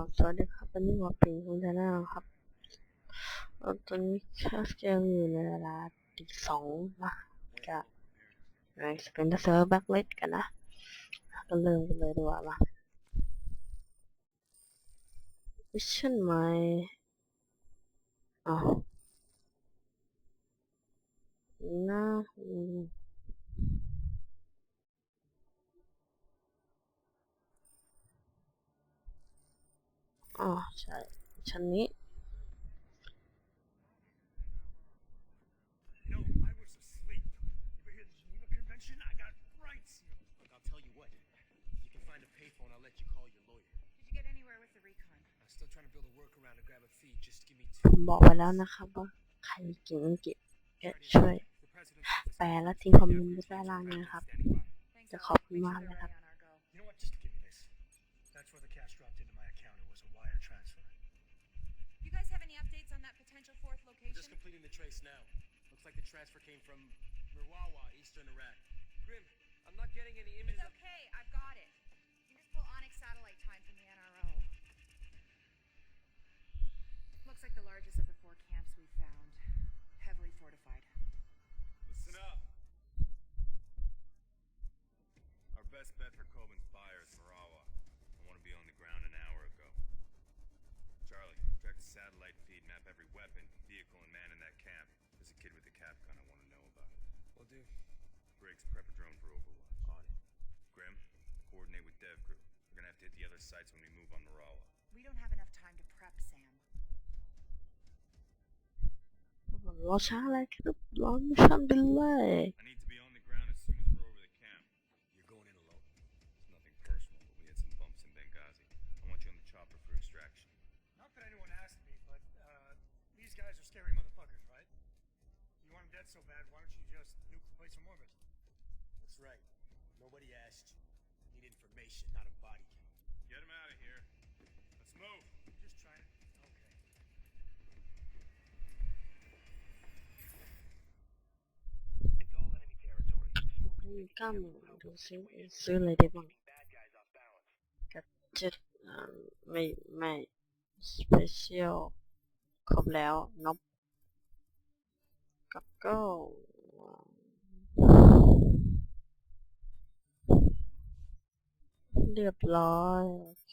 ับสวัสดีครับวันนี้หมอปิงคุณชนะครับ ตอนนี้แคสเกมอยู่ในเวลาตีสองนะจะไปสเปนเซอร์แบ็กเลดกันนะ ก็เริ่มกันเลยดีกว่ามาวิชั่นไหมอ๋อนะอ ใช่ชั้นนี้ผมบอกไปแล้วนะครับว่าใครเก่งอังกฤษช่วยแปลและทิ้งคอมเมนต์ไว้ใต้ล่างนี้นะครับ จะขอบคุณมากนะครับ just completing the trace now. Looks like the transfer came from Mirawa, eastern Iraq. Grim, I'm not getting any images. It's okay, I've got it. You can just pull Onyx satellite time from the NRO. Looks like the largest of the four camps we found. Heavily fortified. Listen up. Our best bet for Coleman's satellite feed, map every weapon, vehicle, and man in that camp. There's a kid with a cap gun I want to know about. Will do. Briggs, prep a drone for Overwatch. On it. Grim, coordinate with Dev Group. We're gonna have to hit the other sites when we move on Marawa. We don't have enough time to prep, Sam. Launch Alec, launch Alhamdulillah. I need to so bad, why don't you just nuke the place in orbit? That's right. Nobody asked. I need information, not a body count. Get him out of here. Let's move. I'm just trying to. Okay. see it's really different. Capture, um, my my special nope. กับก้เรียบร้อยโอเค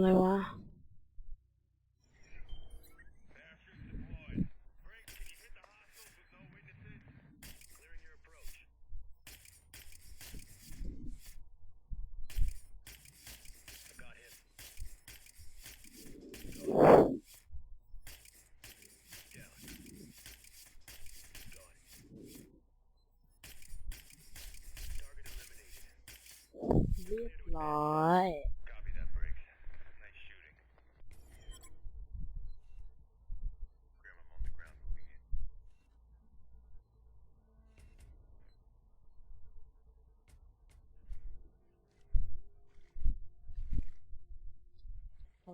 累哇。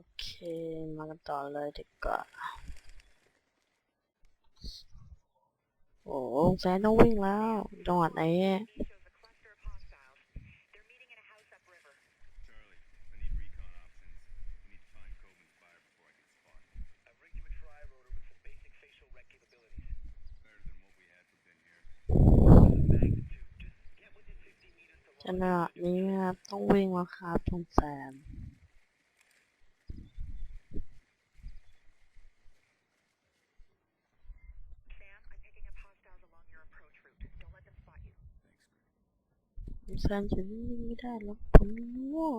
โอเค มากันต่อเลยดีกว่าโอ้แซนต้องวิ่งแล้วจังหวัดไหนขณะนี้ครับต้องวิ่งแล้วครับทุงแซมสร้างฉันไม่ได้แล้วผมโง่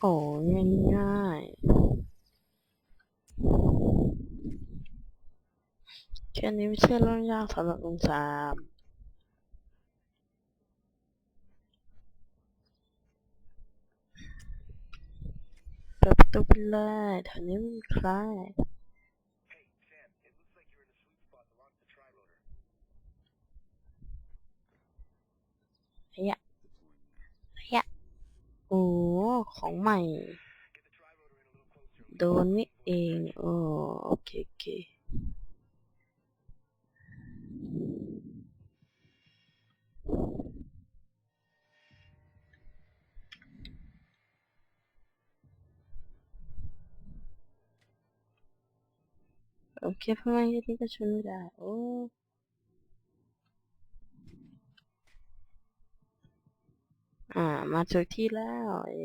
โอ้ง่ายง่ายแค่นี้ไม่ใช่เรื่องยากสำหรับลุงสามตัวเป็นเลยแถวนี้มีใครขยะขยะโอ้ของใหม่ โดนนี่เอง โอ้โอเคโอเค o อ u e a família tenta chorar? o โอ้่า มาถึกที่แล้ว เอ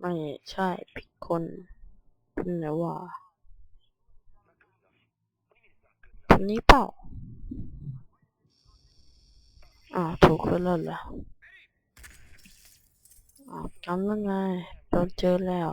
ไม่ ใช่ผิดคนเป็นไงวะบนี้เปล่าอ๋าถูกคนละวเหรออ้จำแล้วไงโดนเจอแล้ว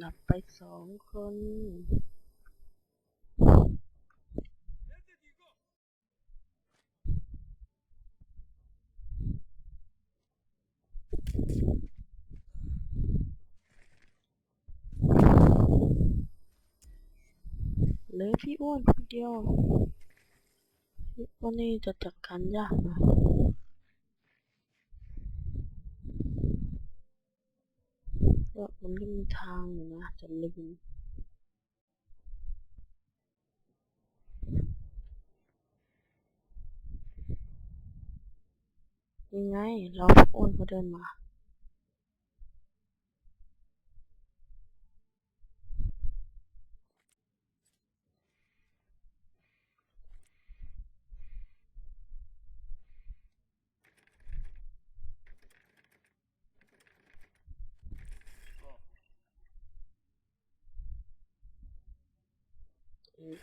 หลับไปสองคนเลยพี่อ้วนคนเดียววันนี้จะจัดการยากนะก็มันก็มีทางอยู่นะจะลืมยังไง เราโอนเขาเดินมา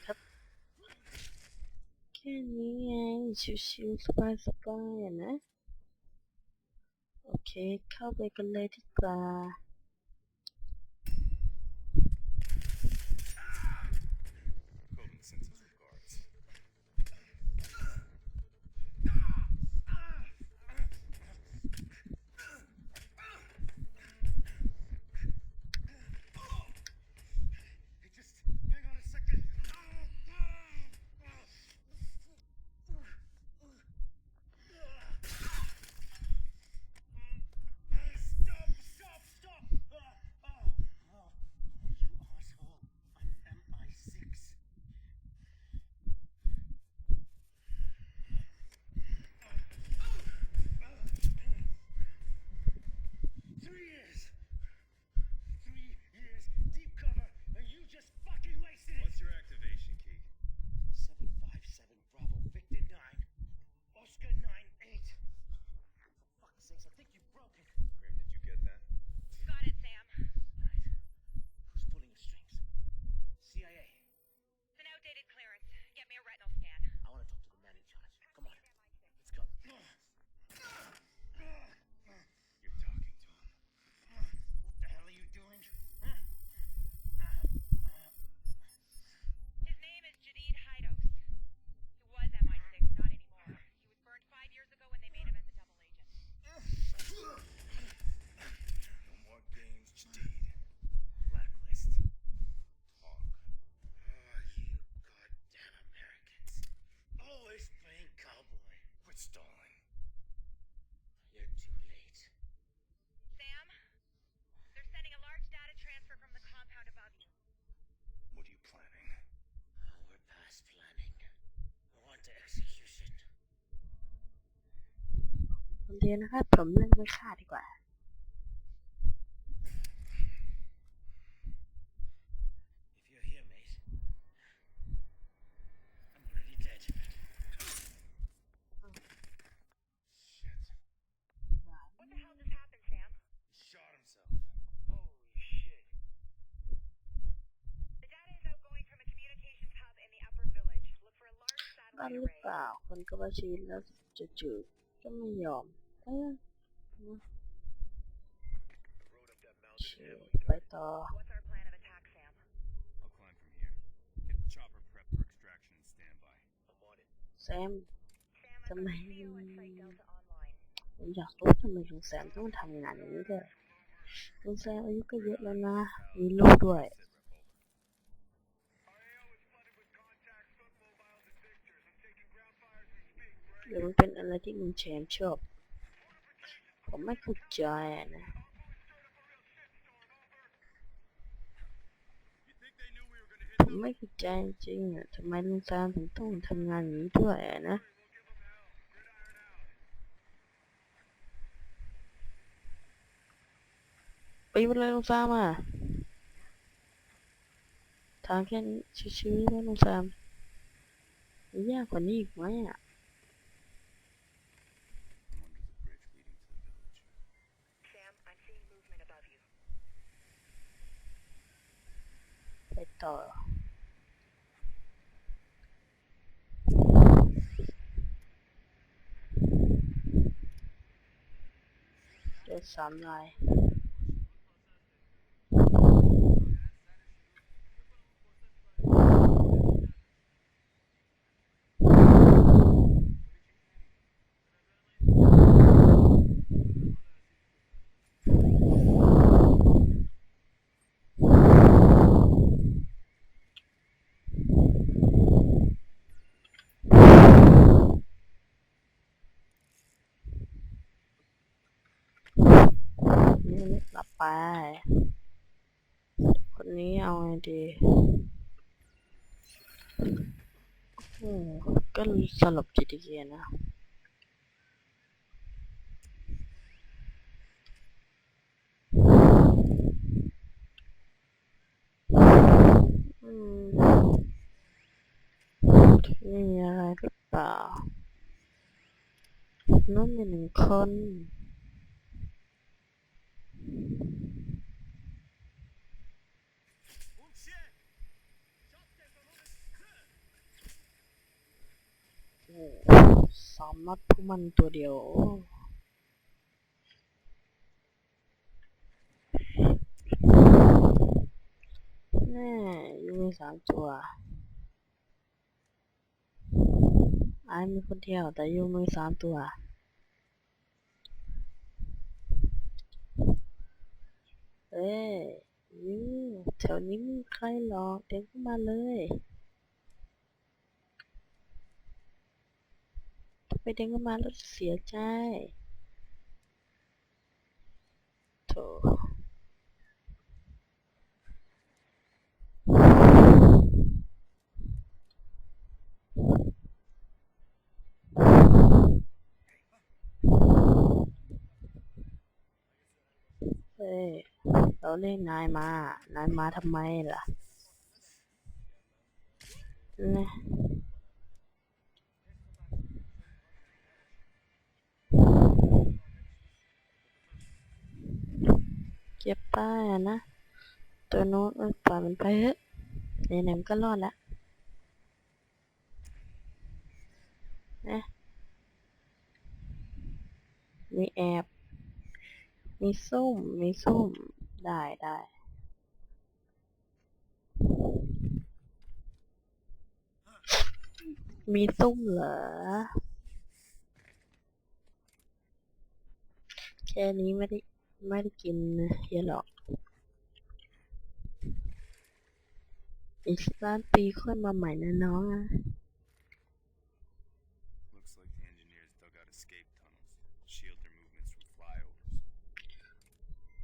ครับแค่นี้ไงชิวๆสบายๆนะโอเคเข้าไปกันเลยดีกว่าเดียวนะครับผมเล่นไม่ฆ่าดีกว่าันหรือเปล่าคนก็มาชีนแล้วจะจืดก็ไม่ยอมเออไปต่อแซมทำไมผมอยากรู้ทำไมลุงแซมต้องทำงานอย่างนี้ด้วยลุงแซมอายุก็เยอะแล้วนะมีลูกด้วยหรือมันเป็นอะไรที่ลุงแชมชอบผมไม่เข้าใจนะ ผมไม่เข้าใจจริงอ่ะทำไมลุงซานถึงต้องทำงานอย่างนี้ด้วยนะ ไปมนเลยลุงซามอ่ะทางแค่นี้ช้วๆนะลุงซามยากกว่านี้อีกไหมอ่ะ tờ chết sắm này ี่หลับไป คนนี้เอาไงดีโอ้ก็สลบจิตเกียนะนี่มีอะไรหรือเปล่าน้องมีหนึ่งคนสามนัดพวกมันตัวเดียวแน่ยูมีสามตัวไอ้มีคนเที่ยว แต่ยูมีสามตัวเอ้ยแถวนี้มีใครหรอเด็กมาเลยถ้าไปเด็กมาแล้วเสียใจโถอเราเรียกนายมา นายมาทำไมล่ะนะเก็บป้ายนะ ตัวโน้ตปล่อยมันไปเถอะไหนๆมันก็รอดละนะมีแอบมีส้ม มีส้ม ได้ได้ มีส้มเหรอ แค่นี้ไม่ได้ไม่ได้กินเยอะหรอก อีกรัานปีค่อยมาใหม่นะน้อง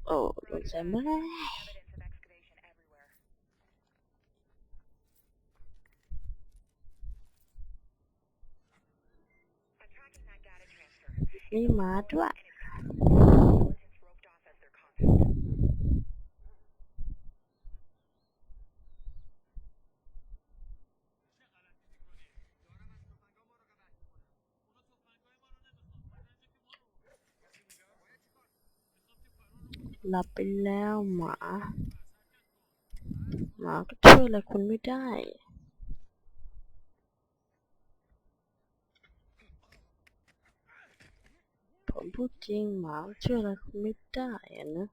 哦，龙在埋。你妈对吧？หลับไปแล้วหมา หมาก็ช่วยอะไรคุณไม่ได้ ผมพูดจริงหมาช่วยอะไรคุณไม่ได้อะนะ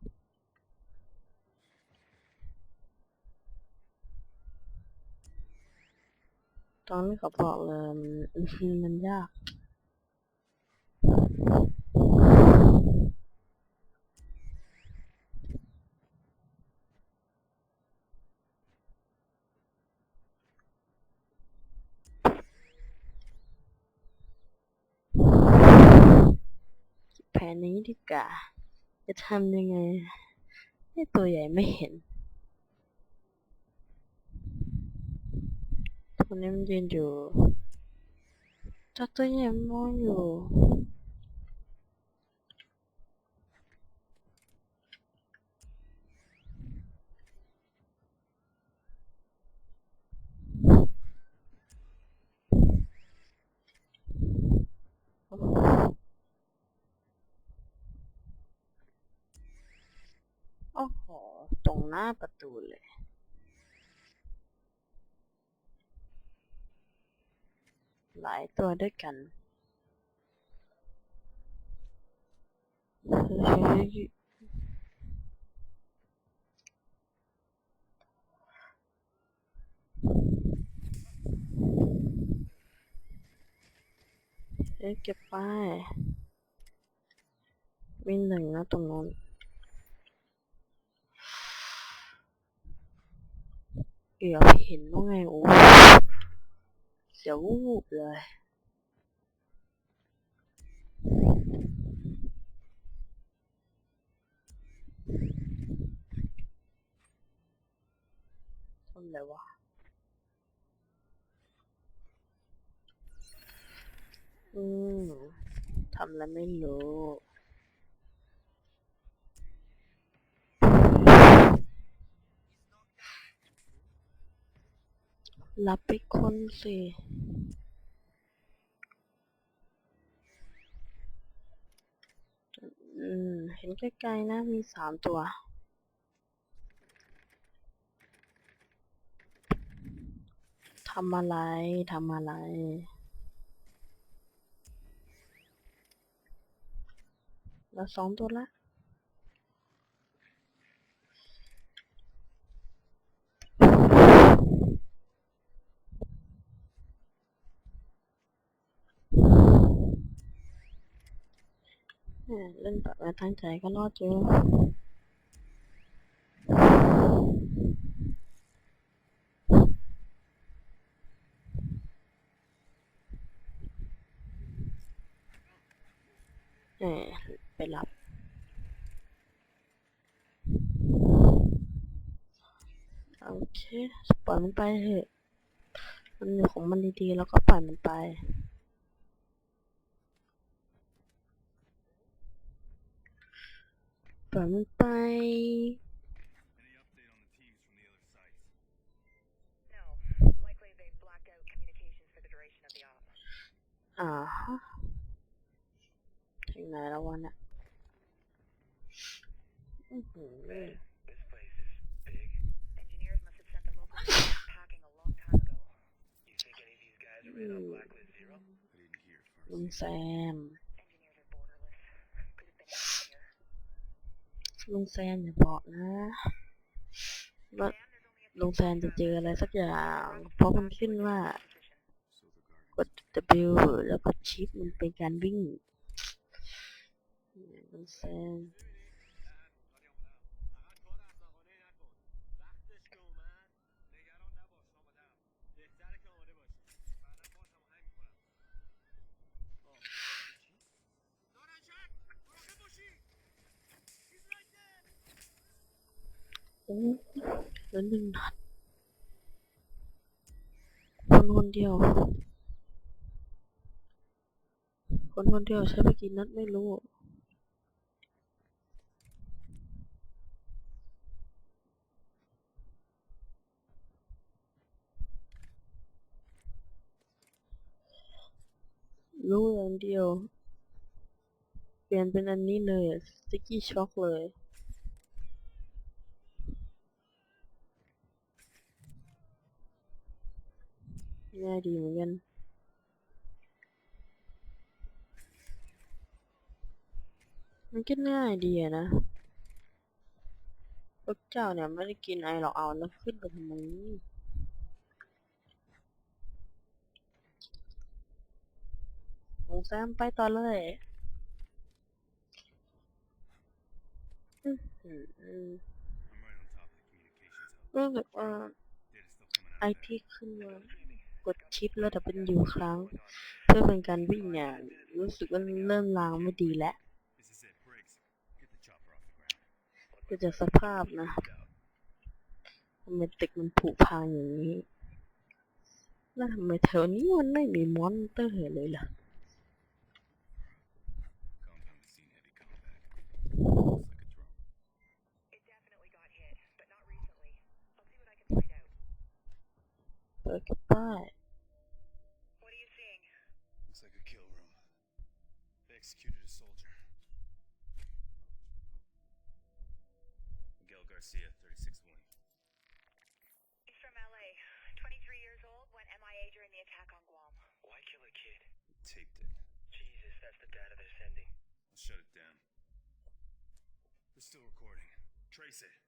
ตอนนี้เขาบอกเลยมันยากนนี้ดีกว่าจะทำยังไงให้ตัวใหญ่ไม่เห็นตัวนี้มันยืนอยู่ถ้าตัวใหญ่มองอยู่ตรงหน้าประตูเลย หลายตัวด้วยกันเก็บไป มีหนึ่งนะตรงนั้นเกือบเห็นว่าไง โอ้เสียวูบเลยทำไรวะ อืมทำแล้วไม่รู้หลับไปคนสิอืม เห็นใกล้ๆนะมีสามตัว ทำอะไร ทำอะไร แล้วสองตัวละเล่นแบบว่าตั้งใจก็รอดเยอะไปรับ โอเคปล่อยมันไปเถอะมันอยู่ของมันดีๆ แล้วก็ปล่อยมันไป Bye bye. Uh huh. another one. Mm -hmm. Man, this place is big. Engineers must have sent the packing a long time ago. You think any of these guys are in on Blacklist Zero? I didn't hear first. Sam. ลุงแซนอย่าบอกนะว่าลุงแซนจะเจออะไรสักอย่าง เพราะมันขึ้นว่ากด W แล้วก็ชิปมันเป็นการวิ่งลุงแซนโอ้แล้วหนึ่งนัดคนคนเดียว คนคนเดียวใช้ไปกี่นัดไม่รู้ รู้อย่างเดียว เปลี่ยนเป็นอันนี้เลยสติกกี้ช็อกเลยง่ายดีเหมือนกัน มันก็ง่ายดีนะพระเจ้าเนี่ยไม่ได้กินไอหรอกเอาแล้วขึ้นไปทำไมขงแซมไปต่อเลยรู้สึกว่าไอที่ขึ้นมากดชิประดับเป็นอยู่ครั้ง เพื่อเป็นการวิ่งเนี่ยรู้สึกว่าเริ่มลางไม่ดีแล้วก็จะสภาพนะทำไมตึกมันผุพังอย่างนี้ แล้วทำไมแถวนี้มันไม่มีมอนเตอร์เลยล่ะเปิดกระป้าย executed a soldier. Miguel Garcia, 36 1. He's from LA. 23 years old, went MIA during the attack on Guam. Why kill a kid? He taped it. Jesus, that's the data they're sending. I'll shut it down. We're still recording. Trace it.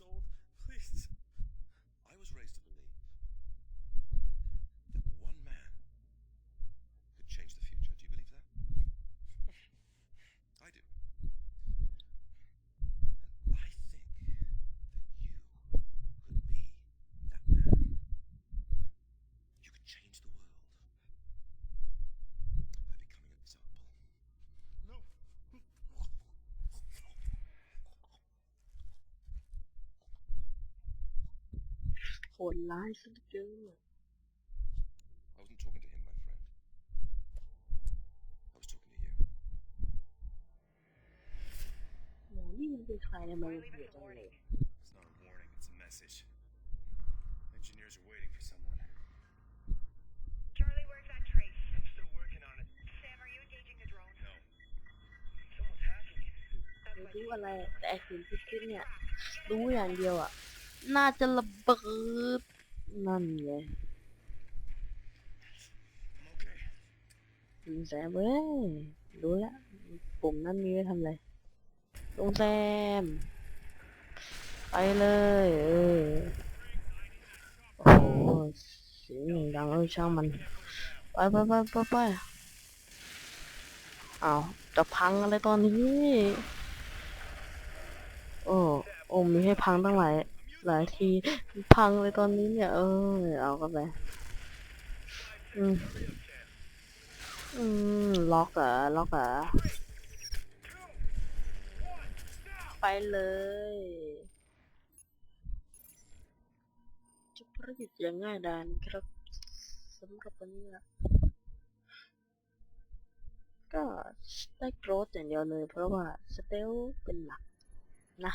years old. Please. ดร้ายซะเยอะ I wasn't talking to him, my friend. I was talking to you. โหนี่มันเป็นใครเนี่ยมันเบียดจังเลย It's not a warning, it's a message. Engineers are waiting for someone. Charlie, where's that trace? I'm still working on it. Sam, are you engaging the drone? No. Someone's hacking it. ไม่ That's รู้ what อะไรแต่ไอ้สิ่งที่คิดเนี่ยรู้อย่างเดียวอ่ะน่าจะระเบิดนั่นไงลงแซมเว้ยรู้ละปุ่มนั้นมีไว้ทำอะไรลงแซมไปเลย เออ โอ้เสียงดังเลอช่างมัน ไปไปไปไปไปอ้าวจะพังอะไรตอนนี้ โอ้โอ้มีให้พังตั้งหลายหลายทีพังเลยตอนนี้เนี่ย เออเอาก็ไป อืมอืมล็อกเหรอล็อกเหรอไปเลยจุดประหยัด์ยังง่ายดาน ครับสำหรับวันนี้ะก็ได้โกรธอย่างเดียวเลย เพราะว่าสเตลเป็นหลัก นะ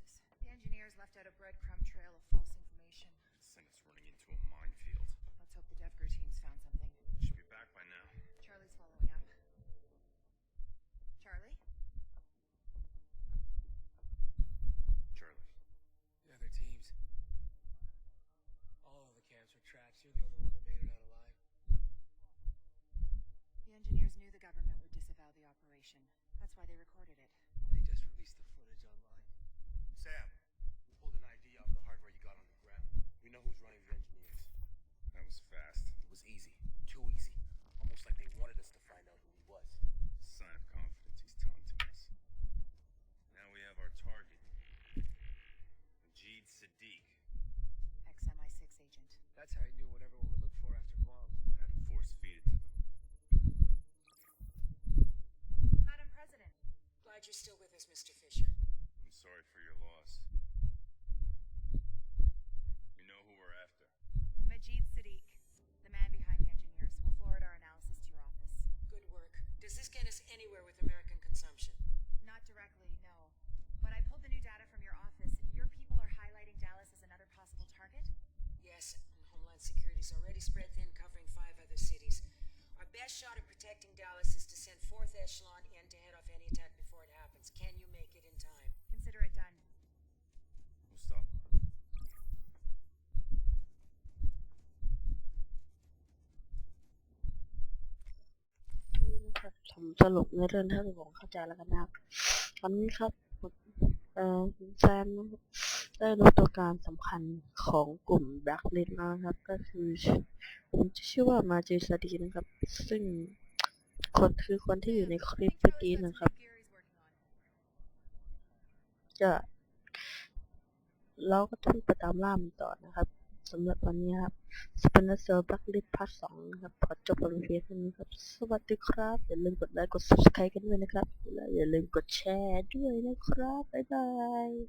engineers left out a breadcrumb trail of false information. This thing running into a minefield. Let's hope the DevGru team's found something. Should be back by now. Charlie's following up. Charlie? Charlie. The other teams. All of the camps are traps. You're the only one that made it out alive. The engineers knew the government would disavow the operation. That's why they recorded it. glad you're still with us, Mr. Fisher. I'm sorry for your loss. We know who we're after. Majid Sadiq, the man behind the engineers, we will forward our analysis to your office. Good work. Does this get us anywhere with American consumption? Not directly, no. But I pulled the new data from your office. Your people are highlighting Dallas as another possible target? Yes, and Homeland Security's already spread thin, covering five other cities. Our best shot at protecting Dallas is to send 4th Echelon in to head off any attack before it happens. Can you make it in time? Consider it done. We'll stop. นครับผมสรุปในเรื่องท่าผมเข้าใจแล้วกันนะครับตอนนี้ครับเอ่อแซมได้รู้ตัวการสำคัญของกลุ่มแบล็กลิสแล้วนะครับ ก็คือผมชื่อว่ามาเจสตีนะครับ ซึ่งคนคือคนที่อยู่ในคลิปเมื่อกี้นะครับจะเราก็ต้องไปตามล่ามันต่อนะครับสำหรับวันนี้ครับสปนเซอร์บักลิทพาร์ทสองครับขอจบบทเพียงเท่านี้ครับ สวัสดีครับ อย่าลืมกดไลค์กด subscribe กันด้วยนะครับและอย่าลืมกดแชร์ด้วยนะครับ บ๊ายบาย